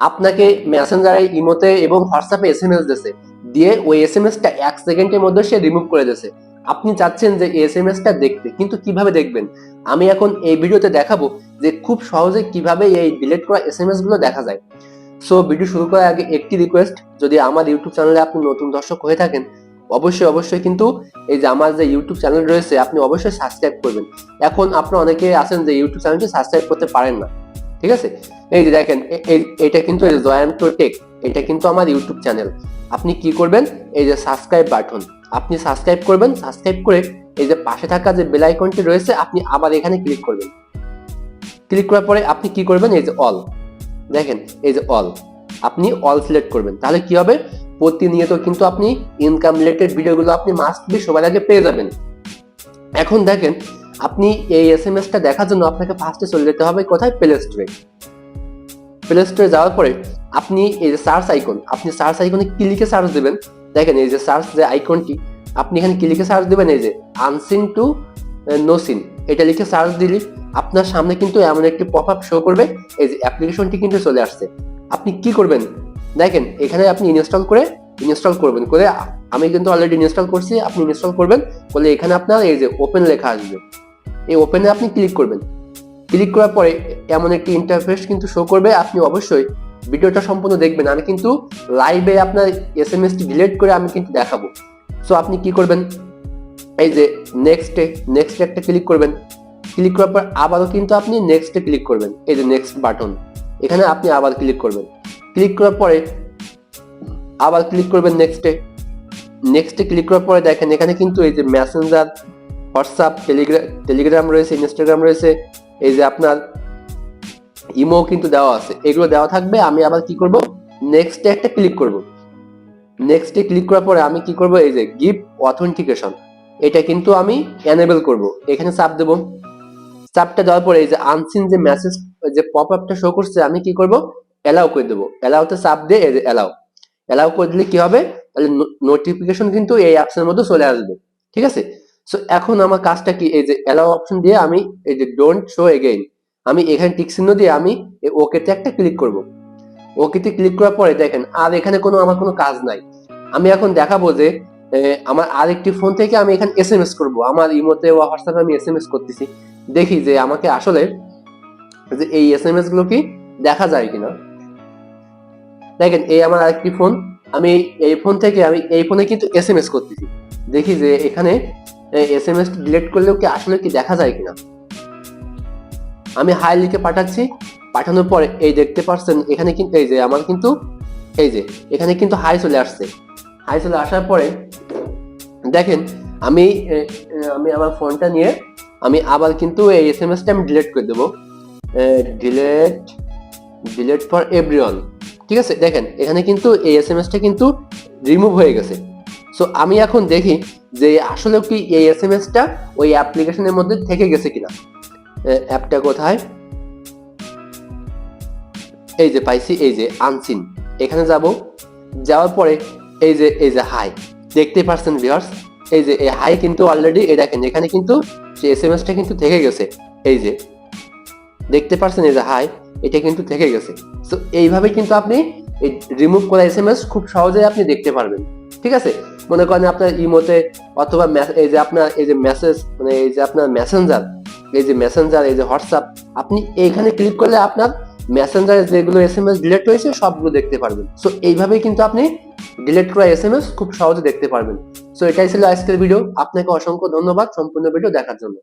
আপনাকে মেসেঞ্জারে, ইমোতে এবং হোয়াটসঅ্যাপে এস এম এস দিয়েছে। দিয়ে ওই এস এম এসটা এক সেকেন্ডের মধ্যে সে রিমুভ করে দিয়েছে। আপনি চাচ্ছেন যে এস এম এসটা দেখতে, কিন্তু কীভাবে দেখবেন? আমি এখন এই ভিডিওতে দেখাবো যে খুব সহজে কীভাবে এই ডিলিট করা এস এম এসগুলো দেখা যায়। সো ভিডিও শুরু করার আগে একটি রিকোয়েস্ট যদি আমার ইউটিউব চ্যানেলে আপনি নতুন দর্শক হয়ে থাকেন, অবশ্যই অবশ্যই কিন্তু এই যে আমার যে ইউটিউব চ্যানেল রয়েছে, আপনি অবশ্যই সাবস্ক্রাইব করবেন। এখন আপনার অনেকে আছেন যে ইউটিউব চ্যানেলটি সাবস্ক্রাইব করতে পারেন না। ঠিক আছে? এই যে দেখেন এটা কিন্তু জয়ন্ত টেক এটা কিন্তু আমার ইউটিউব চ্যানেল আপনি কি করবেন? এই যে সাবস্ক্রাইব বাটন আপনি সাবস্ক্রাইব করবেন সাবস্ক্রাইব করে এই যে পাশে থাকা যে বেল আইকনটি রয়েছে, আপনি আবার এখানে ক্লিক করবেন। ক্লিক করার পরে আপনি কি করবেন? এই যে অল দেখেন, এই যে অল আপনি অল সিলেক্ট করবেন। তাহলে কি হবে? প্রতিনিয়ত কিন্তু আপনি ইনকাম রিলেটেড ভিডিওগুলো আপনি মাস্ট বি সবার আগে পেয়ে যাবেন। এখন দেখেন আপনি এই এস এম এসটা দেখার জন্য আপনাকে ফার্স্টে চলে যেতে হবে কোথায়? প্লে স্টোরে প্লে স্টোরে যাওয়ার পরে আপনি এই যে সার্চ আইকন আপনি সার্চ আইকনে ক্লিকে সার্চ দেবেন। দেখেন এই যে সার্চ যে আইকনটি আপনি এখানে ক্লিকে সার্চ দেবেন এই যে আনসিন টু নোসিন এটা লিখে সার্চ দিলে আপনার সামনে কিন্তু এমন একটি পপ আপ শো করবে। এই যে অ্যাপ্লিকেশনটি কিন্তু চলে আসছে। আপনি কি করবেন? দেখেন, এখানে আপনি ইনস্টল করে ইনস্টল করবেন। করে আমি কিন্তু অলরেডি ইনস্টল করছি, আপনি ইনস্টল করবেন। বলে এখানে আপনার এই যে ওপেন লেখা আসবে। এই ওপেনে আপনি ক্লিক করবেন। ক্লিক করার পরে এমন একটি ইন্টারফেস কিন্তু শো করবে। আপনি অবশ্যই ভিডিওটা সম্পূর্ণ দেখবেন। আমি কিন্তু লাইভে আপনার এস এম এসটি ডিলিট করে আমি কিন্তু দেখাবো। সো আপনি কি করবেন? এই যে নেক্সটে নেক্সট একটা ক্লিক করবেন। ক্লিক করার পর আবারও কিন্তু আপনি নেক্সটে ক্লিক করবেন। এই যে নেক্সট বাটন এখানে আপনি আবার ক্লিক করবেন। ক্লিক করার পরে আবার ক্লিক করবেন নেক্সটে নেক্সটে ক্লিক করার পরে দেখেন, এখানে কিন্তু এই যে মেসেঞ্জার হোয়াটসঅ্যাপ টেলিগ্রাম টেলিগ্রাম রয়েছে, ইনস্টাগ্রাম রয়েছে, এই যে আপনার ইমো কিন্তু দেওয়া আছে। এগুলো দেওয়া থাকবে, আমি আবার কি করব? নেক্সটে একটা ক্লিক করব। নেক্সটে ক্লিক করার পরে আমি কি করব? এই যে গিভ অথেন্টিকেশন এটা কিন্তু আমি এনেবল করব। এখানে চাপ দেব। চাপটা দেওয়ার পরে এই যে আনসিন যে মেসেজ যে পপ আপটা শো করছে, আমি কি করব? এলাও করে দেবো। এলাওতে চাপ দিয়ে এই যে এলাও এলাও করে দিলে কি হবে? তাহলে নোটিফিকেশন কিন্তু এই অ্যাপসের মধ্যে চলে আসবে। ঠিক আছে? সো এখন আমার কাজটা কি? এই যে এলাও অপশন দিয়ে আমি এই যে ডোন্ট শো এগেইন আমি এখানে টিক চিহ্ন দিয়ে আমি ওকেতে একটা ক্লিক করব। ওকেতে ক্লিক করার পরে দেখেন, আর এখানে কোনো, আমার কোনো কাজ নাই। আমি এখন দেখাবো যে আমার আরেকটি ফোন থেকে আমি এখানে এস এম এস করব। আমার ইমোতে বা হোয়াটসঅ্যাপে আমি এস এম এস করতেছি। দেখি যে আমাকে আসলে যে এই এস এম এসগুলো কি দেখা যায় কিনা। দেখেন, এই আমার আরেকটি ফোন আমি এই ফোন থেকে আমি এই ফোনে কিন্তু এস এম এস করতেছি। দেখি যে এখানে এস এম এস ডিলিট করলেও কি আসলে কি দেখা যায় কিনা? আমি হাই লিখে পাঠাচ্ছি, পাঠানোর পরে এই দেখতে পাচ্ছেন এখানে কিন্তু এই যে আমার কিন্তু, এই যে, এখানে কিন্তু হাই চলে আসছে। হাই চলে আসার পরে দেখেন, আমি আমি আমার ফোনটা নিয়ে, আমি আবার কিন্তু এই এস এম এসটা আমি ডিলিট করে দেবো। ডিলেট ডিলেট ফর এভরিওয়ান ঠিক আছে? দেখেন, এখানে কিন্তু এই এস এম এসটা কিন্তু রিমুভ হয়ে গেছে। সো আমি এখন দেখি যে আসলে কি এই এস এম এসটা ওই অ্যাপ্লিকেশনের মধ্যে থেকে গেছে কিনা। অ্যাপটা কোথায়? এই যে পাইছি, এই যে আনসিন। এখানে যাব। যাওয়ার পরে এই যে এই যে হাই। দেখতেই পারছেন ভিউয়ার্স এই যে এই হাই কিন্তু অলরেডি এই দেখেন এখানে কিন্তু যে এস এম এসটা কিন্তু থেকে গেছে। এই যে, দেখতে পারছেন এই যে হাই, এটা কিন্তু থেকে গেছে। তো এইভাবে কিন্তু আপনি এই রিমুভ করা এস এম এস খুব সহজেই আপনি দেখতে পারবেন। ঠিক আছে? মনে করেন আপনার ইমোতে অথবা এই যে আপনার, এই যে মেসেজ মানে এই যে আপনার মেসেঞ্জার এই যে মেসেঞ্জার এই যে হোয়াটসঅ্যাপ আপনি এইখানে ক্লিক করলে আপনার মেসেঞ্জারে যেগুলো এস এম এস ডিলেট হয়েছে, সবগুলো দেখতে পারবেন। সো এইভাবেই কিন্তু আপনি ডিলিট করা এস এম এস খুব সহজে দেখতে পারবেন। সো এটাই ছিল আজকের ভিডিও আপনাকে অসংখ্য ধন্যবাদ সম্পূর্ণ ভিডিও দেখার জন্য।